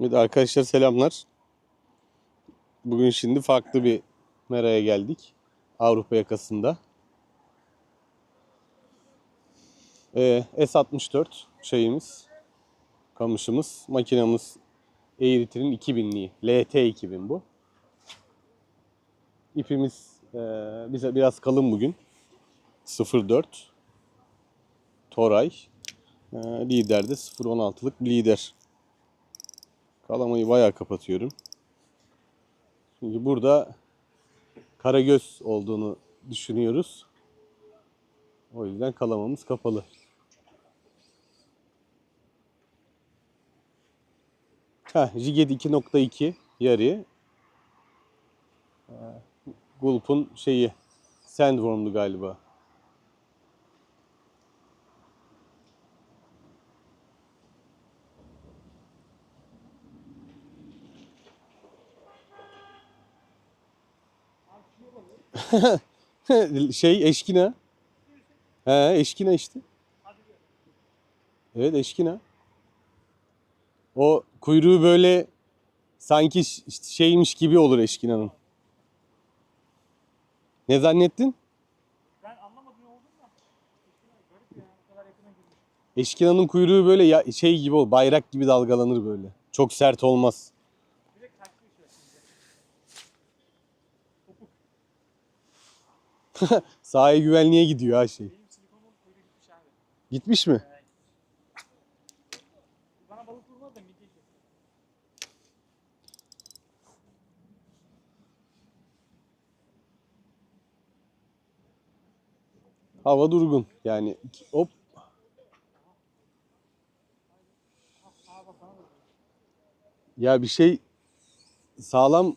Evet arkadaşlar selamlar. Bugün şimdi farklı bir meraya geldik. Avrupa yakasında. Ee, S64 şeyimiz, kamışımız, makinamız Eğritir'in 2000'liği. LT 2000 bu. İpimiz e, bize biraz kalın bugün. 04 Toray. E, liderde 0.16'lık bir lider. Kalamayı bayağı kapatıyorum. Çünkü burada karagöz olduğunu düşünüyoruz. O yüzden kalamamız kapalı. Ha, Jiget 2.2 yarı. Ee, Gulp'un şeyi Sandworm'du galiba. şey eşkina. He eşkina işte. Evet eşkina. O kuyruğu böyle sanki şeymiş gibi olur eşkinanın. Ne zannettin? Ben anlamadım yakına girmiş. Eşkinanın kuyruğu böyle ya, şey gibi olur, bayrak gibi dalgalanır böyle. Çok sert olmaz. Direkt kaçtı işte şimdi. Sahaya güvenliğe gidiyor ha şey. Benim silikonum kuyruğu gitmiş abi. Gitmiş mi? Bana balık vurmadı da midye kesti. Hava durgun. Yani hop ya bir şey sağlam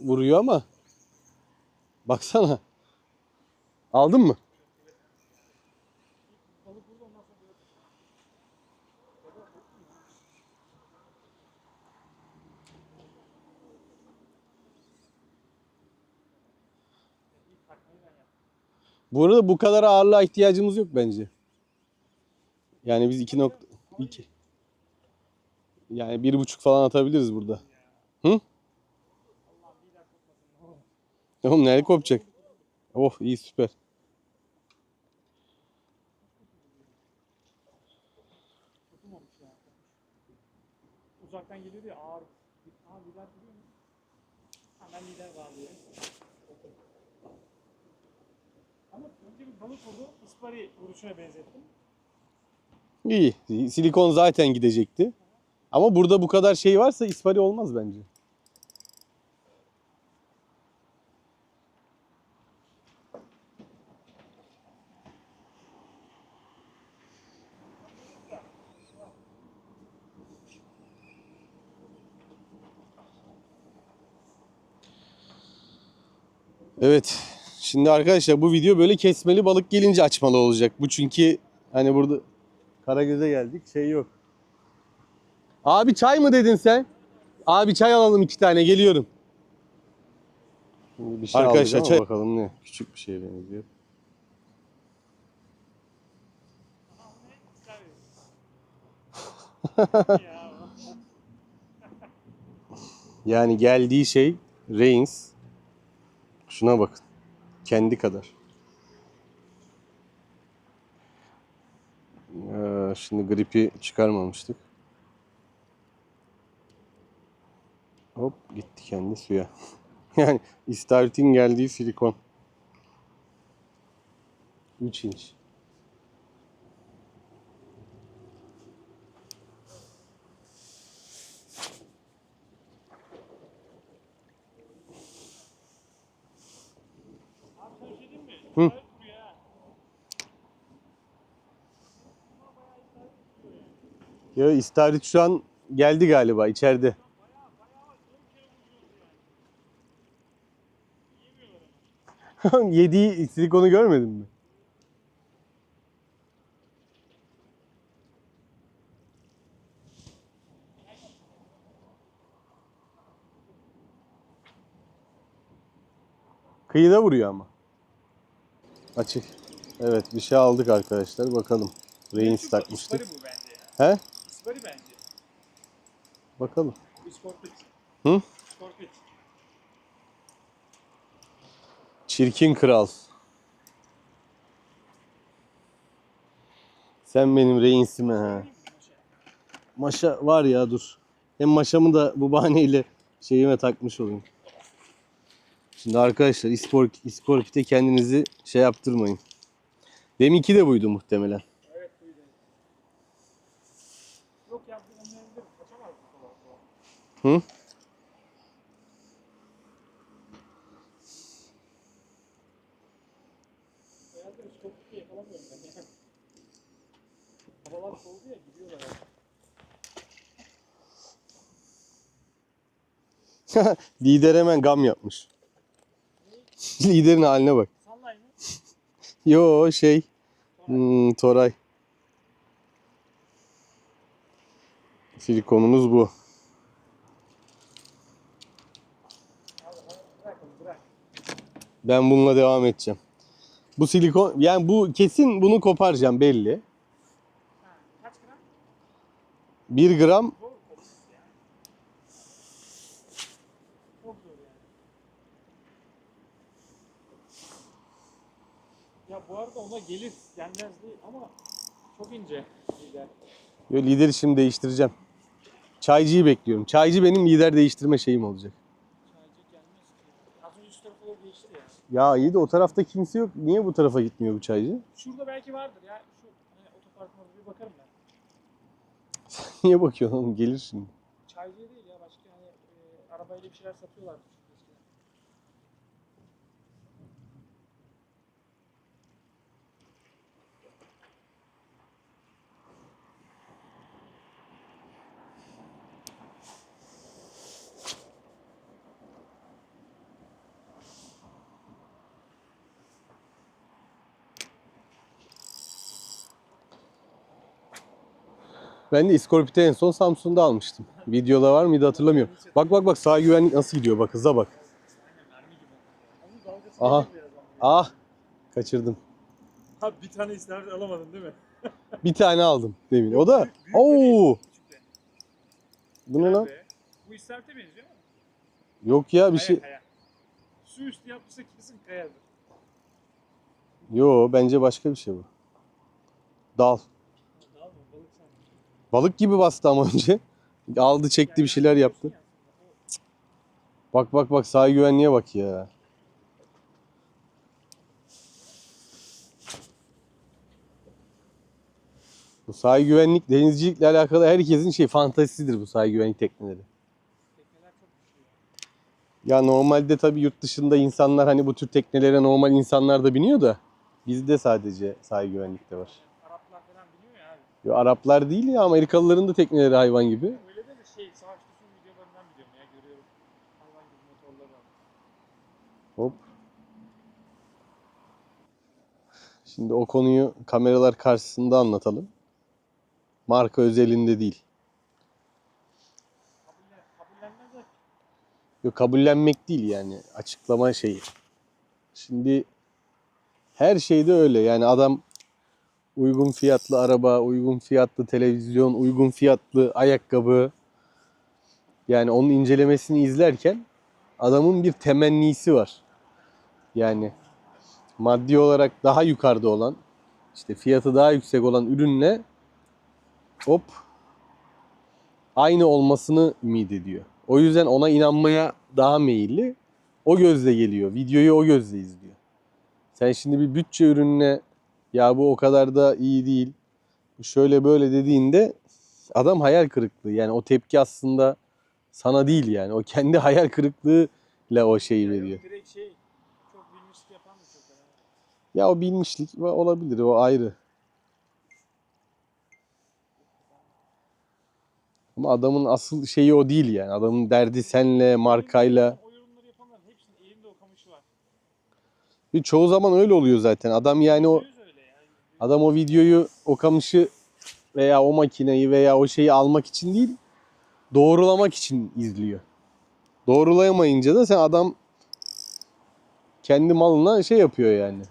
vuruyor ama baksana. Ben yaptım. Bu arada bu kadar ağırlığa ihtiyacımız yok bence. Yani biz 2 nokta 2 yani bir buçuk falan atabiliriz burada. Hı? Oğlum nereye kopacak? Oh iyi süper. Tutulmamış ya. Uzaktan geliyor ya ağır. Aa lider duruyor mu? Hemen lider bağlıyor. Ama önce bir balık vurdu. Ispari vuruşuna benzettim. İyi. Silikon zaten gidecekti. Ama burada bu kadar şey varsa ispari olmaz bence. Evet. Şimdi arkadaşlar bu video böyle kesmeli balık gelince açmalı olacak. Bu çünkü hani burada Karagöz'e geldik şey yok. Abi çay mı dedin sen? Abi çay alalım iki tane geliyorum. Bir şey Arkadaşlar çay bakalım ne? Küçük bir şeye benziyor. ya. Yani geldiği şey Reigns. Şuna bakın. Kendi kadar. Ee, şimdi gripi çıkarmamıştık. Hop gitti kendi suya. yani istavritin geldiği silikon. 3 inç. Abi sana bir şey diyeyim mi? Hı. Ya istavrit şu an geldi galiba içeride. Yediği silikonu görmedin mi? Kıyıda vuruyor ama. Açık. Evet bir şey aldık arkadaşlar bakalım. Reigns takmıştık. İspari bu bence ya. He? İspari bence. Bakalım. İskorpit. Hı? İskorpit. Çirkin kral. Sen benim reinsime ha. Maşa var ya dur. Hem maşamı da bu bahaneyle şeyime takmış olayım. Şimdi arkadaşlar ispor, iskorpite kendinizi şey yaptırmayın. Deminki de buydu muhtemelen. Evet buydu. Yok ya bu onlarında kaçamaz bu kadar. Hı? Havalar soğudu ya gidiyorlar abi. Lider hemen gam yapmış. Liderin haline bak. Sallay mı? Yo şey. Hmm, Toray. Silikonumuz bu. Ben bununla devam edeceğim. Bu silikon yani bu kesin bunu koparacağım belli. Ha, kaç gram? 1 gram Zor kopmuş ya. Çok zor yani. Ya bu arada ona gelir gelmez değil ama çok ince lider. Yo, lideri şimdi değiştireceğim. Çaycıyı bekliyorum. Çaycı benim lider değiştirme şeyim olacak. Çaycı gelmez ki. Az önce üst tarafa doğru ya. Ya iyi de o tarafta kimse yok. Niye bu tarafa gitmiyor bu çaycı? Şurada belki vardır ya. Şu hani otoparkına bir bakarım ben. Niye bakıyorsun oğlum? Gelir şimdi. Çaycı değil ya başka hani e, arabayla bir şeyler satıyorlardı Ben de iskorpite en son Samsun'da almıştım. Videoda var mıydı hatırlamıyorum. Bak bak bak sağ güvenlik nasıl gidiyor bak hıza bak. Aha. Ah kaçırdım. Abi bir tane ister alamadın değil mi? Bir tane aldım demin. O da Oo bu ne lan? Bu istavrit'e benziyor ama. Yok ya bir Kaya, şey. kaya. Su üstü yapmışsa kesin kayadır. Yo bence başka bir şey bu. Dal. Daha mı? Balık sandım. Balık gibi bastı ama önce. Aldı çekti bir şeyler yaptı. Bak bak bak sağ güvenliğe bak ya. Bu sahil güvenlik denizcilikle alakalı herkesin şey fantazisidir bu sahil güvenlik tekneleri. Ya normalde tabii yurt dışında insanlar hani bu tür teknelere normal insanlar da biniyor da bizde sadece sahil güvenlikte var. Araplar falan biliyor ya abi. Yo, Araplar değil ya Amerikalıların da tekneleri hayvan gibi. Öyle de şey savaş düşün videolarından biliyorum ya görüyorum. Hayvan gibi motorları var. Hop. Şimdi o konuyu kameralar karşısında anlatalım. Marka özelinde değil. Kabullen, kabullenmezler. Yok kabullenmek değil yani açıklama şeyi. Şimdi her şeyde öyle yani adam uygun fiyatlı araba, uygun fiyatlı televizyon, uygun fiyatlı ayakkabı yani onun incelemesini izlerken adamın bir temennisi var. Yani maddi olarak daha yukarıda olan işte fiyatı daha yüksek olan ürünle hop aynı olmasını ümit ediyor. O yüzden ona inanmaya daha meyilli. O gözle geliyor. Videoyu o gözle izliyor. Sen şimdi bir bütçe ürününe ya bu o kadar da iyi değil. Şöyle böyle dediğinde adam hayal kırıklığı. Yani o tepki aslında sana değil yani. O kendi hayal kırıklığıyla o şeyi veriyor. Direkt şey çok bilmişlik yapan da çok. Ya o bilmişlik olabilir o ayrı. Ama adamın asıl şeyi o değil yani. Adamın derdi senle, markayla. O yorumları yapanların hepsinin elinde o kamışı var. Ve çoğu zaman öyle oluyor zaten. Adam yani o. adam o videoyu, o kamışı veya o makineyi veya o şeyi almak için değil, doğrulamak için izliyor. Doğrulayamayınca da sen adam kendi malına şey yapıyor yani.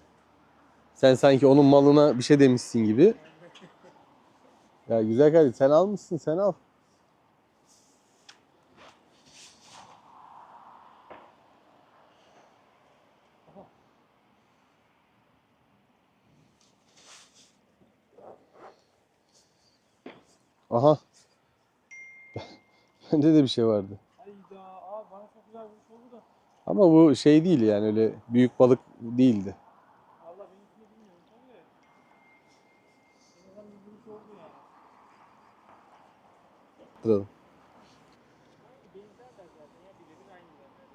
Sen sanki onun malına bir şey demişsin gibi. Ya güzel kardeşim sen almışsın sen al. Aha. Bende de bir şey vardı. Hayda abi bana çok güzel vuruş oldu da. Ama bu şey değil yani öyle büyük balık değildi. Valla benimkini bilmiyorum tabii. En azından bir vuruş oldu yani. Duralım. Benzer de zaten ya birebir aynı zaten.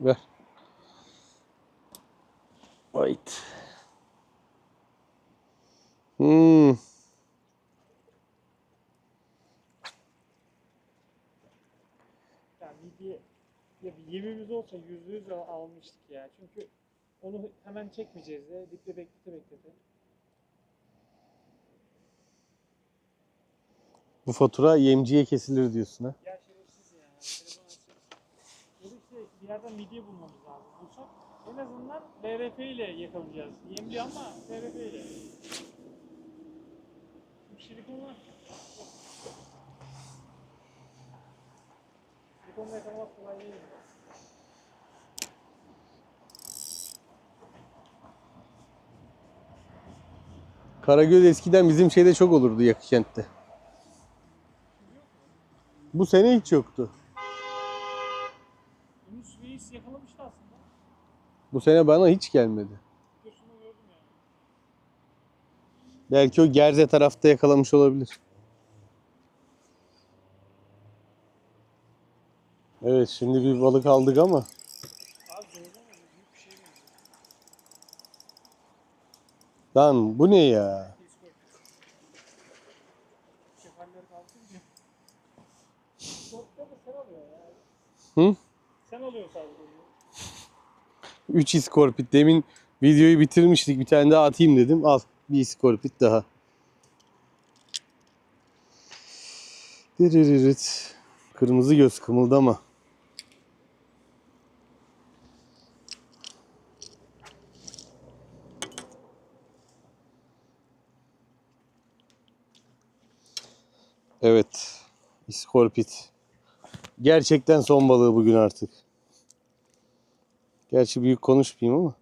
Ver. Wait. Hmm. Yani midye ya bir yemimiz olsa yüzde yüz al- almıştık ya. Çünkü onu hemen çekmeyeceğiz de dipte beklete beklete. Bu fatura yemciye kesilir diyorsun ha. Ya şerefsiz ya. Telefon açık. Ya yerden midye bulmamız lazım. Bulsak en azından LRF ile yakalayacağız. Yemli ama LRF ile. Çünkü silikon var. Silikonla yakalamak kolay değil. Karagöz eskiden bizim şeyde çok olurdu Yakıkent'te. Bu sene hiç yoktu. Bu sene bana hiç gelmedi. Belki o Gerze tarafta yakalamış olabilir. Evet şimdi bir balık aldık ama lan bu ne ya. Hı? Sen alıyorsun sadece. 3 iskorpit. Demin videoyu bitirmiştik. Bir tane daha atayım dedim. Al bir iskorpit daha. Dırırırıt. Kırmızı göz kımıldama. Evet. İskorpit. Gerçekten son balığı bugün artık. Gerçi büyük konuşmayayım ama.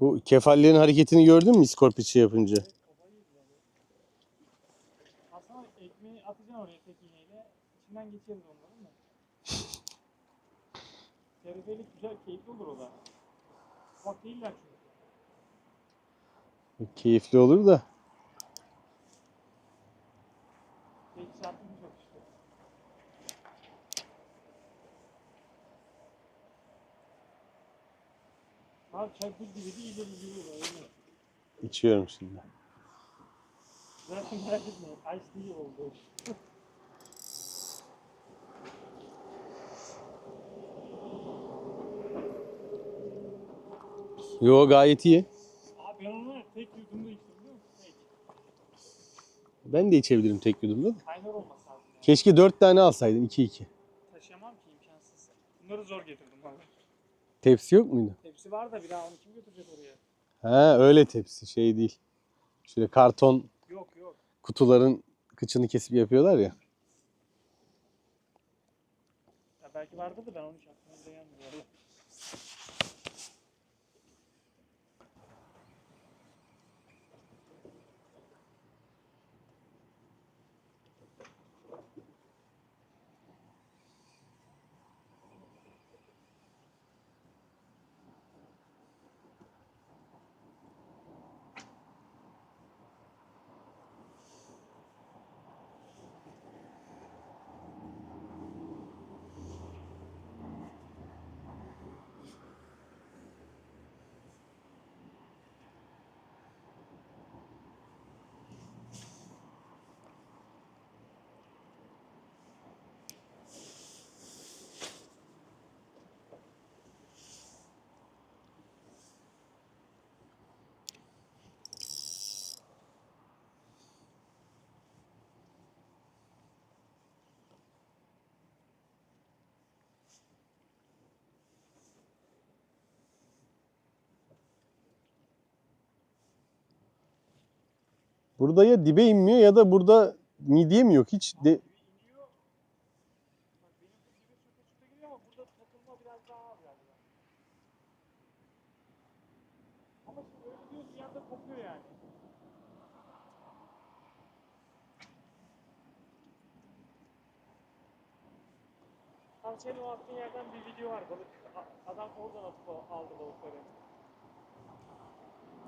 Bu kefallerin hareketini gördün mü iskorpit şey yapınca? Aslında ekmeği atacaksın oraya tek iğneyle. İçinden geçeriz onların da. Serifelik güzel, keyifli olur o da. Bak değiller çünkü. Keyifli olur da. Tek çarpımız yok işte. Buz gibi değil, ileri var. öyle. içiyorum şimdi. Zaten merak etme, ice tea oldu. Yo gayet iyi. Abi ben onu tek yudumda içtim biliyor musun? Tek. Ben de içebilirim tek yudumda da. Kaynar olması lazım yani. Keşke 4 tane alsaydın 2-2. Taşıyamam ki imkansız. Bunları zor getirdim abi. Tepsi yok muydu? Tepsi var da bir daha onu kim götürecek oraya? Ha öyle tepsi şey değil. Şöyle karton Yok yok. kutuların kıçını kesip yapıyorlar ya. Ya belki vardı da ben onu hiç Burada ya dibe inmiyor ya da burada midye mi yok hiç de senin o attığın yerden bir video var balık. Adam oradan atıp al- aldı balıkları.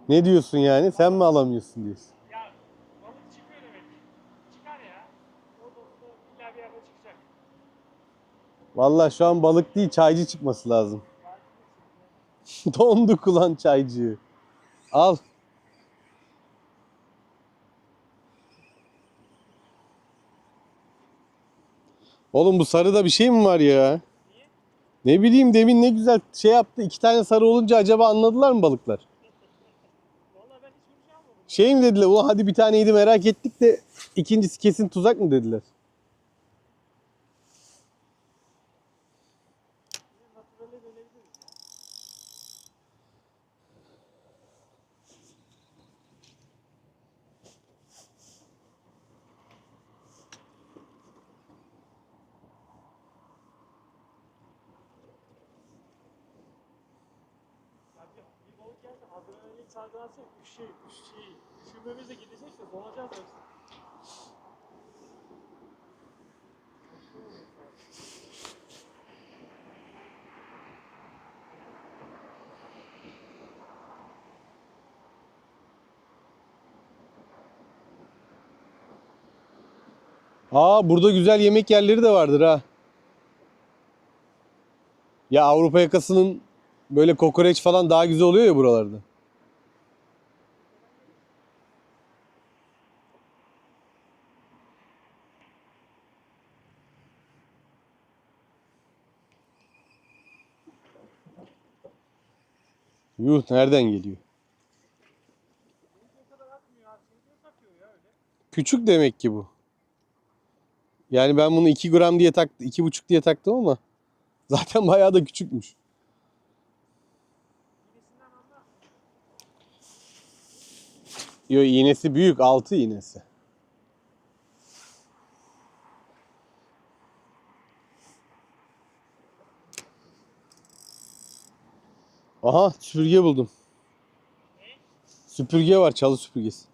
ne diyorsun yani sen mi alamıyorsun diyorsun. Ya balık çıkıyor demek. Çıkar ya. Orada burada illa bir yerde çıkacak. Vallahi şu an balık değil çaycı çıkması lazım. Donduk ulan çaycı. Al. Oğlum bu sarıda bir şey mi var ya? Ne bileyim demin ne güzel şey yaptı. İki tane sarı olunca acaba anladılar mı balıklar? Şey mi dediler? Ulan hadi bir taneydi merak ettik de ikincisi kesin tuzak mı dediler? Yine naturale dönebiliriz ya. Ya bir, bir balık gelse adrenalin üşü, üşü, üşümemiz de gidecek de donacağız yoksa. Aa burada güzel yemek yerleri de vardır ha. Ya Avrupa yakasının böyle kokoreç falan daha güzel oluyor ya buralarda. Yuh nereden geliyor? Küçük demek ki bu. Yani ben bunu 2 gram diye taktım, 2,5 diye taktım ama zaten bayağı da küçükmüş. Yo iğnesi büyük, 6 iğnesi. Aha süpürge buldum. Süpürge var, çalı süpürgesi.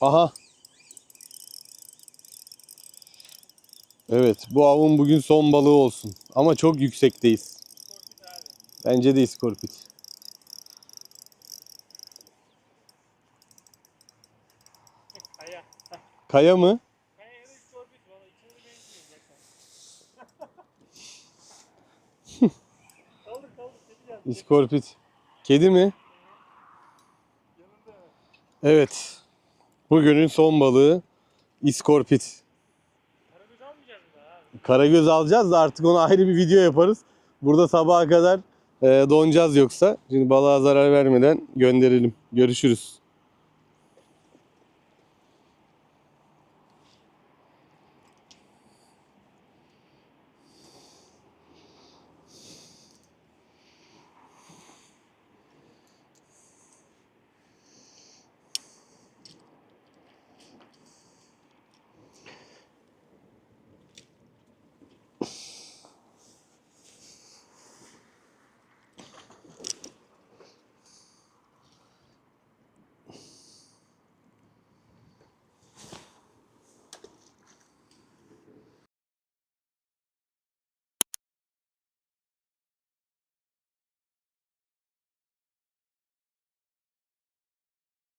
Aha. Evet, bu avın bugün son balığı olsun. Ama çok yüksekteyiz. Bence de iskorpit. Kaya. Kaya mı? İskorpit. Kedi mi? Evet. Bugünün son balığı iskorpit. Karagöz almayacağız mı abi? Karagöz alacağız da artık ona ayrı bir video yaparız. Burada sabaha kadar e, donacağız yoksa. Şimdi balığa zarar vermeden gönderelim. Görüşürüz.